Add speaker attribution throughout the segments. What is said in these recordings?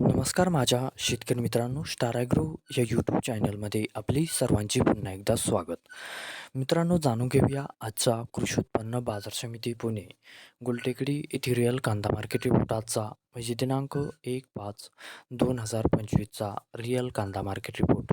Speaker 1: नमस्कार माझ्या शेतकरी मित्रांनो स्टार ॲग्रो या यूट्यूब चॅनलमध्ये आपली सर्वांची पुन्हा एकदा स्वागत. मित्रांनो जाणून घेऊया आजचा कृषी उत्पन्न बाजार समिती पुणे गुलटेकडी येथे रिअल कांदा मार्केट रिपोर्ट आजचा. म्हणजे दिनांक एक पाच दोन हजार पंचवीसचा रिअल कांदा मार्केट रिपोर्ट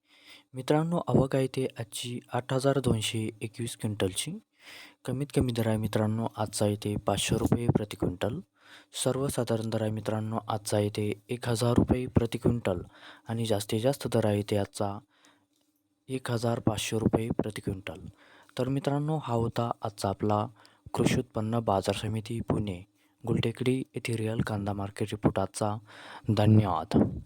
Speaker 1: मित्रांनो आवक आहे ते आजची आठ हजार दोनशे एकवीस क्विंटलची. कमीत कमी दर आहे मित्रांनो आजचा येते पाचशे रुपये प्रति क्विंटल. सर्वसाधारण दर आहे मित्रांनो आजचा येते एक हजार रुपये प्रति क्विंटल. आणि जास्तीत जास्त दर आहे ते आजचा एक हजार पाचशे रुपये प्रति क्विंटल. तर मित्रांनो हा होता आजचा आपला कृषी उत्पन्न बाजार समिती पुणे. गुलटेकडी येथे रिअल कांदा मार्केट रिपोर्ट आजचा. धन्यवाद.